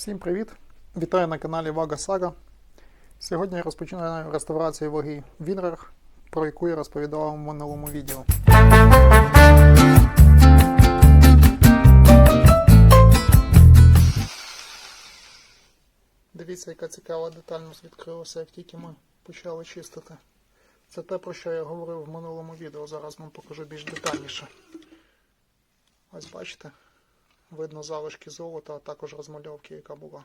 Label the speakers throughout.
Speaker 1: Всім привіт! Вітаю на каналі Вага Сага. Сьогодні я розпочинаю реставрацію ваги Вінрах, про яку я розповідав в минулому відео. Дивіться, яка цікава детальність відкрилася, як тільки ми почали чистити. Це те, про що я говорив в минулому відео. Зараз вам покажу більш детальніше. Ось бачите, видно залишки золота, а також розмальовки, яка була.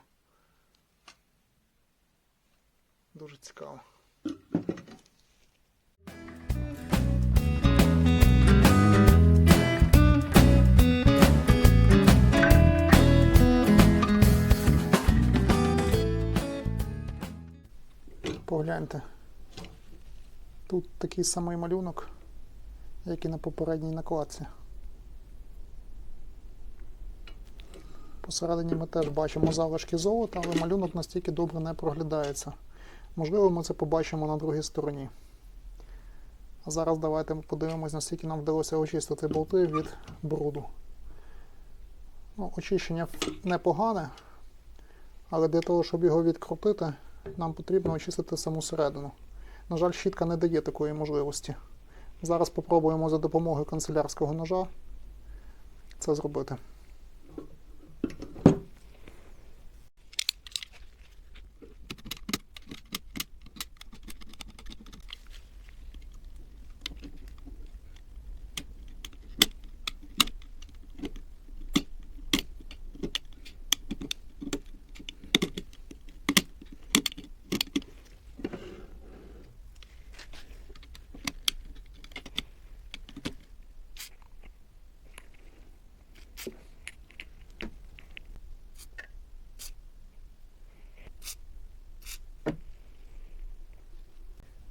Speaker 1: Дуже цікаво. Погляньте. Тут такий самий малюнок, як і на попередній накладці. Посередині ми теж бачимо залишки золота, але малюнок настільки добре не проглядається. Можливо, ми це побачимо на другій стороні. А зараз давайте подивимось, наскільки нам вдалося очистити болти від бруду. Ну, очищення непогане, але для того, щоб його відкрутити, нам потрібно очистити саму середину. На жаль, щітка не дає такої можливості. Зараз спробуємо за допомогою канцелярського ножа це зробити.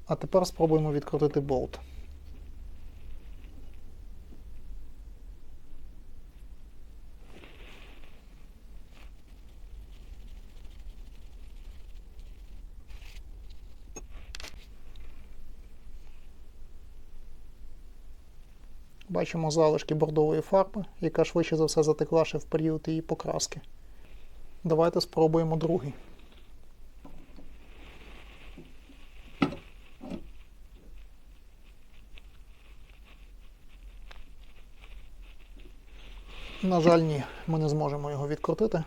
Speaker 1: А тепер спробуємо відкрутити болт. Бачимо залишки бордової фарби, яка швидше за все затекла ще в період її покраски. Давайте спробуємо другий. На жаль, ні, ми не зможемо його відкрутити.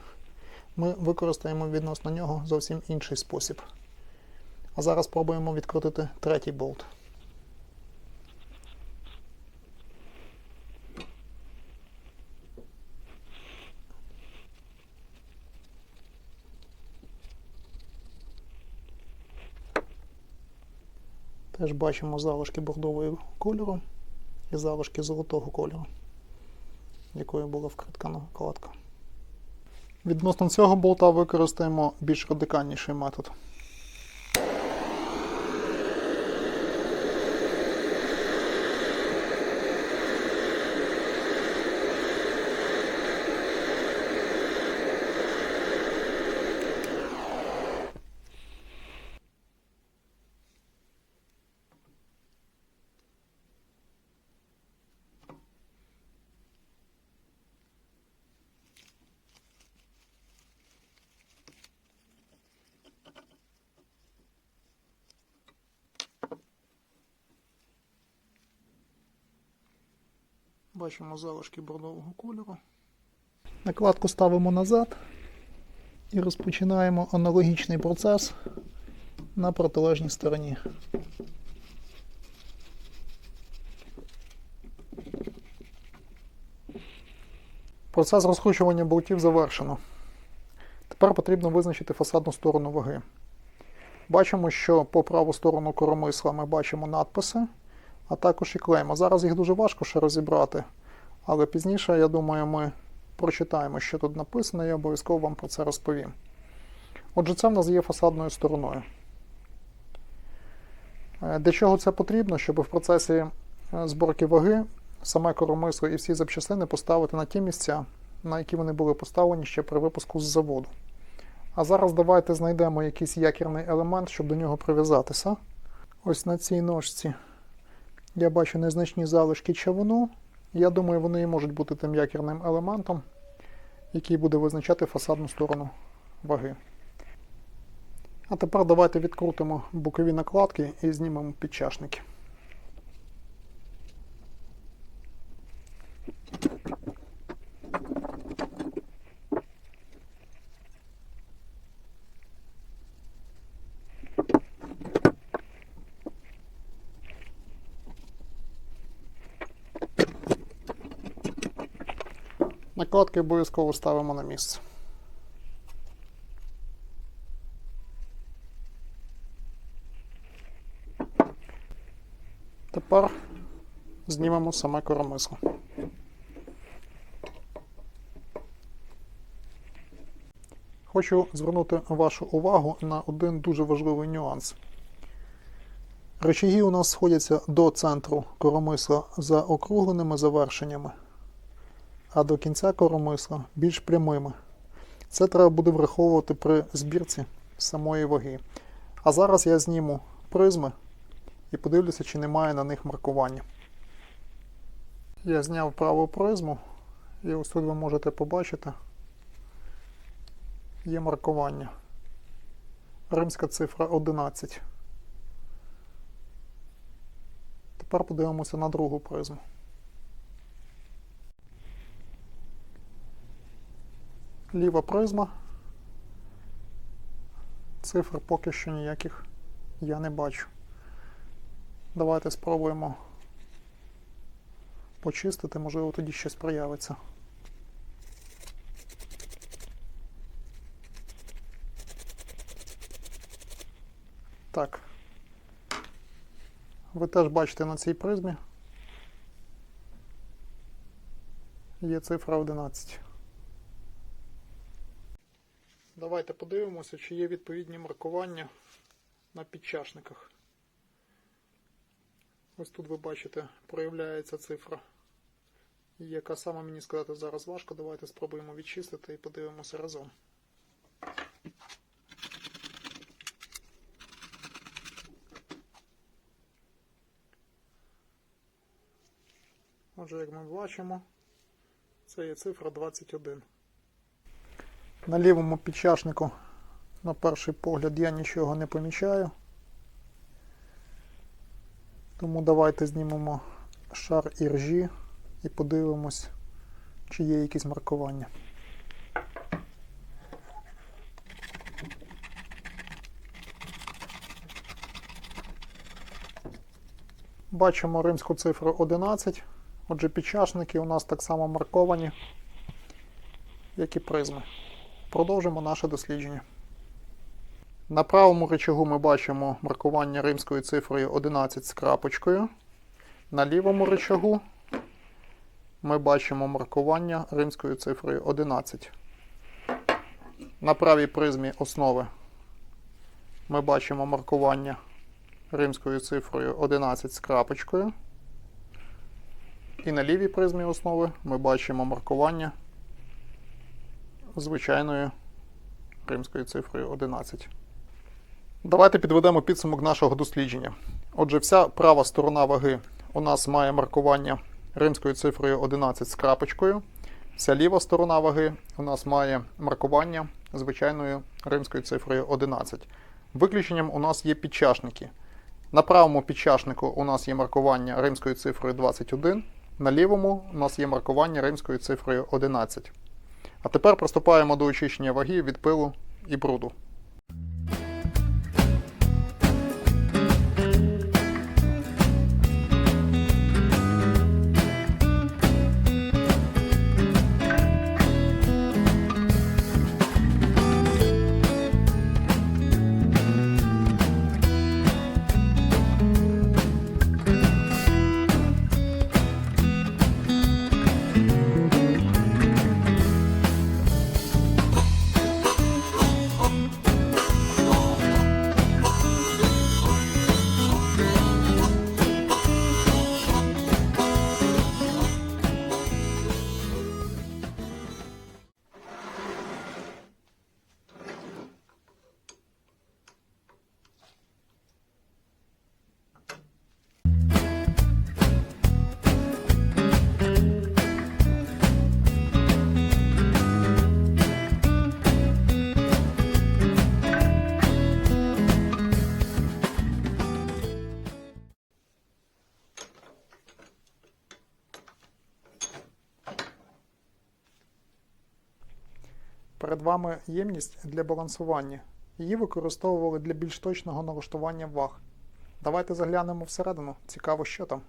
Speaker 1: Ми використаємо відносно нього зовсім інший спосіб. А зараз спробуємо відкрутити третій болт. Теж бачимо залишки бордового кольору і залишки золотого кольору якою була вкритка накладка. Відносно цього болта використаємо більш радикальніший метод. Бачимо залишки бордового кольору. Накладку ставимо назад і розпочинаємо аналогічний процес на протилежній стороні. Процес розкручування болтів завершено. Тепер потрібно визначити фасадну сторону ваги. Бачимо, що по праву сторону коромисла ми бачимо надписи, а також і клейма. Зараз їх дуже важко ще розібрати, але пізніше, я думаю, ми прочитаємо, що тут написано, і обов'язково вам про це розповім. Отже, це в нас є фасадною стороною. Е, Для чого це потрібно? Щоб в процесі е, зборки ваги саме коромисло і всі запчастини поставити на ті місця, на які вони були поставлені ще при випуску з заводу. А зараз давайте знайдемо якийсь якірний елемент, щоб до нього прив'язатися. Ось на цій ножці я бачу незначні залишки чавуну. Я думаю, вони і можуть бути тим якірним елементом, який буде визначати фасадну сторону ваги. А тепер давайте відкрутимо бокові накладки і знімемо підчашники. Накладки обов'язково ставимо на місце. Тепер знімемо саме коромисло. Хочу звернути вашу увагу на один дуже важливий нюанс. Речаги у нас сходяться до центру коромисла за округленими завершеннями, а до кінця коромисла більш прямими. Це треба буде враховувати при збірці самої ваги. А зараз я зніму призми і подивлюся, чи немає на них маркування. Я зняв праву призму, і ось тут ви можете побачити, є маркування. Римська цифра 11. Тепер подивимося на другу призму. Ліва призма. Цифр поки що ніяких я не бачу. Давайте спробуємо почистити, можливо, тоді щось проявиться. Так. Ви теж бачите на цій призмі. Є цифра 11. Давайте подивимося, чи є відповідні маркування на підчашниках. Ось тут ви бачите, проявляється цифра. Яка саме мені сказати зараз важко. Давайте спробуємо відчистити і подивимося разом. Отже, як ми бачимо, це є цифра 21. На лівому підчашнику, на перший погляд, я нічого не помічаю. Тому давайте знімемо шар іржі і подивимось, чи є якісь маркування. Бачимо римську цифру 11. Отже, підчашники у нас так само марковані, як і призми. Продовжимо наше дослідження. На правому рычагу ми бачимо маркування римською цифрою 11 з крапочкою. На лівому рычагу ми бачимо маркування римською цифрою 11. На правій призмі основи ми бачимо маркування римською цифрою 11 з крапочкою. І на лівій призмі основи ми бачимо маркування звичайною римською цифрою 11. Давайте підведемо підсумок нашого дослідження. Отже, вся права сторона ваги у нас має маркування римською цифрою 11 з крапочкою. Вся ліва сторона ваги у нас має маркування звичайною римською цифрою 11. Виключенням у нас є підчашники. На правому підчашнику у нас є маркування римською цифрою 21, на лівому у нас є маркування римською цифрою 11. А тепер приступаємо до очищення ваги від пилу і бруду. Перед вами ємність для балансування. Її використовували для більш точного налаштування ваг. Давайте заглянемо всередину. Цікаво, що там.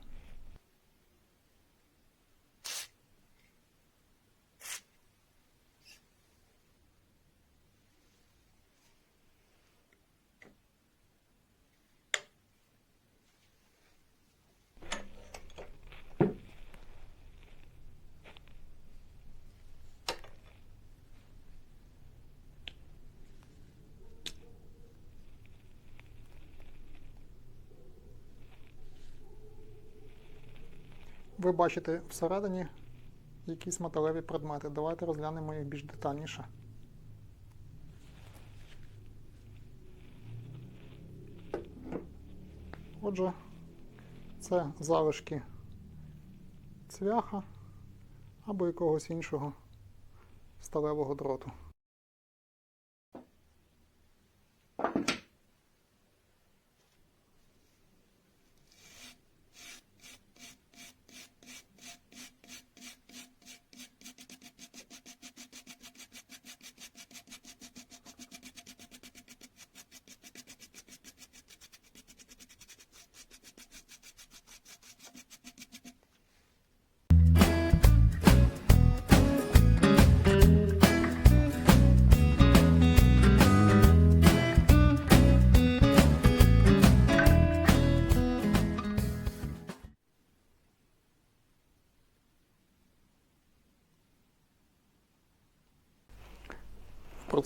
Speaker 1: Бачите всередині якісь металеві предмети. Давайте розглянемо їх більш детальніше. Отже, це залишки цвяха або якогось іншого сталевого дроту.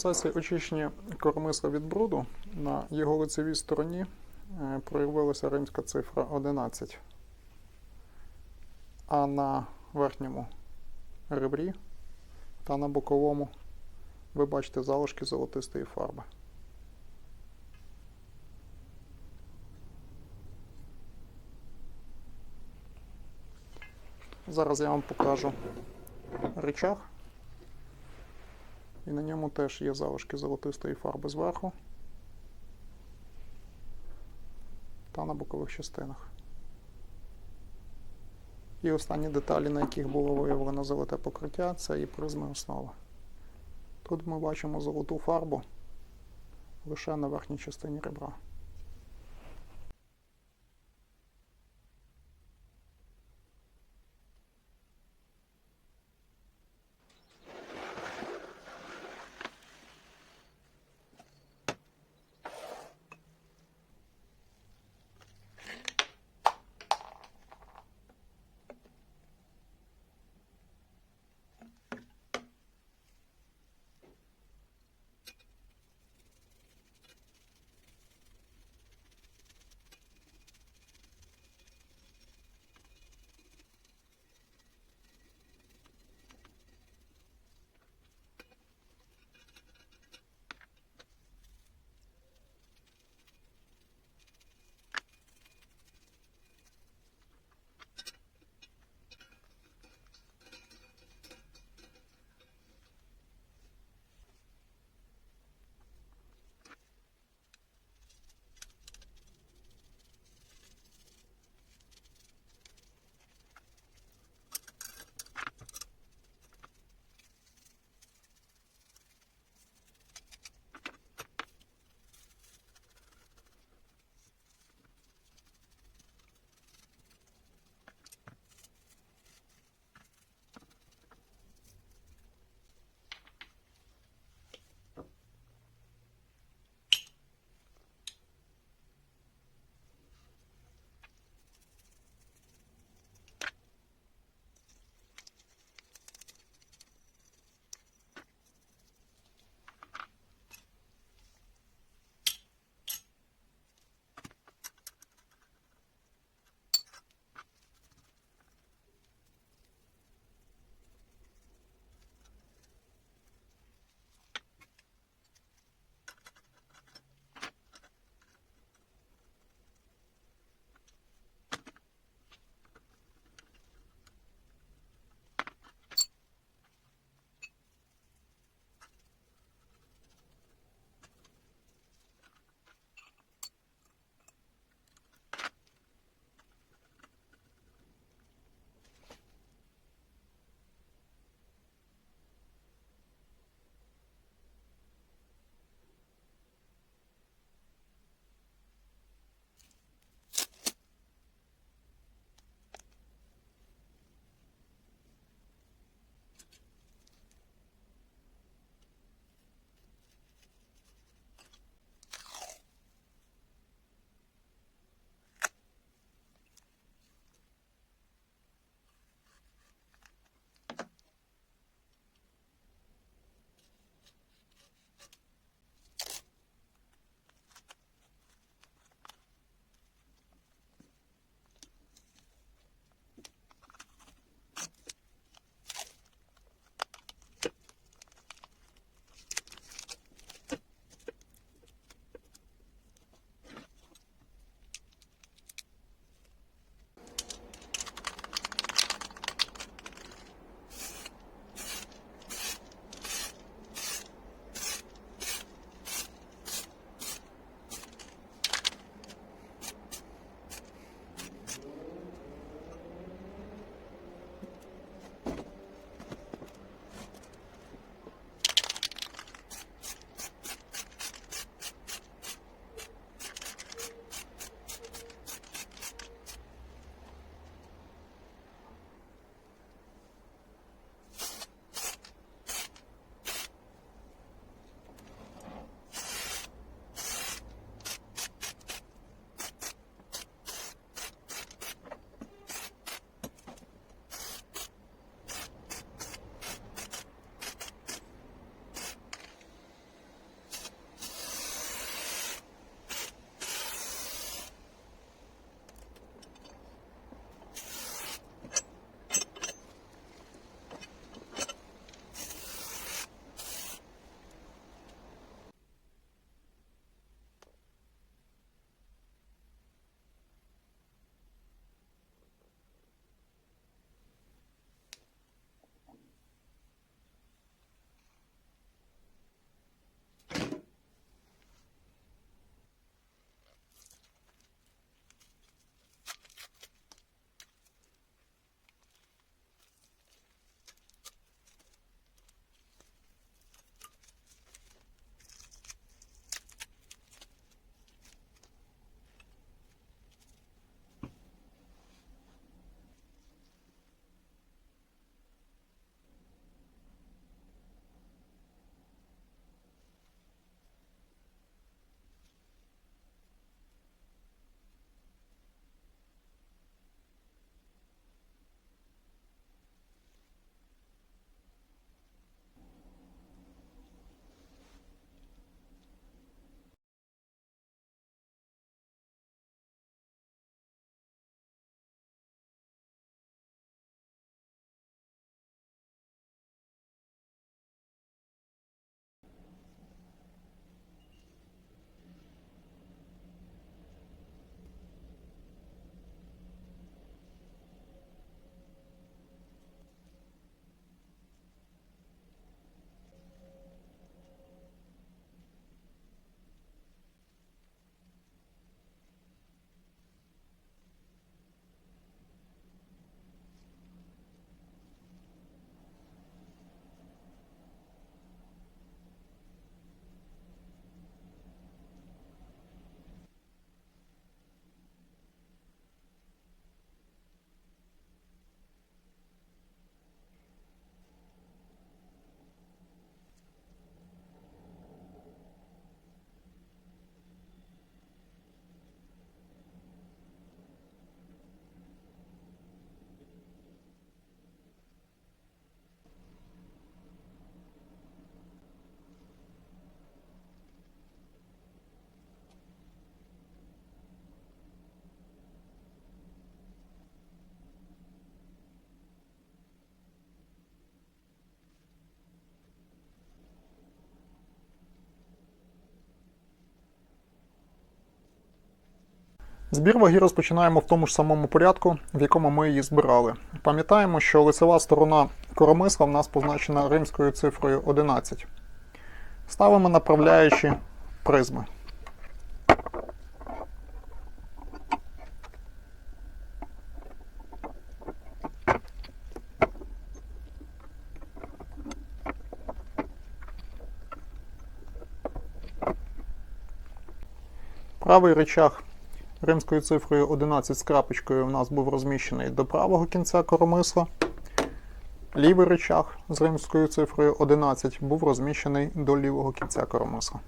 Speaker 1: Процесі очищення кормисла від бруду на його лицевій стороні е, проявилася римська цифра 11. А на верхньому ребрі та на боковому ви бачите залишки золотистої фарби. Зараз я вам покажу речах. І на ньому теж є залишки золотистої фарби зверху та на бокових частинах. І останні деталі, на яких було виявлено золоте покриття, це і призми основи. Тут ми бачимо золоту фарбу лише на верхній частині ребра. Збір ваги розпочинаємо в тому ж самому порядку, в якому ми її збирали. Пам'ятаємо, що лицева сторона коромисла в нас позначена римською цифрою 11. Ставимо направляючі призми. Правий речах римською цифрою 11 з крапочкою у нас був розміщений до правого кінця коромисла. Лівий речах з римською цифрою 11 був розміщений до лівого кінця коромисла.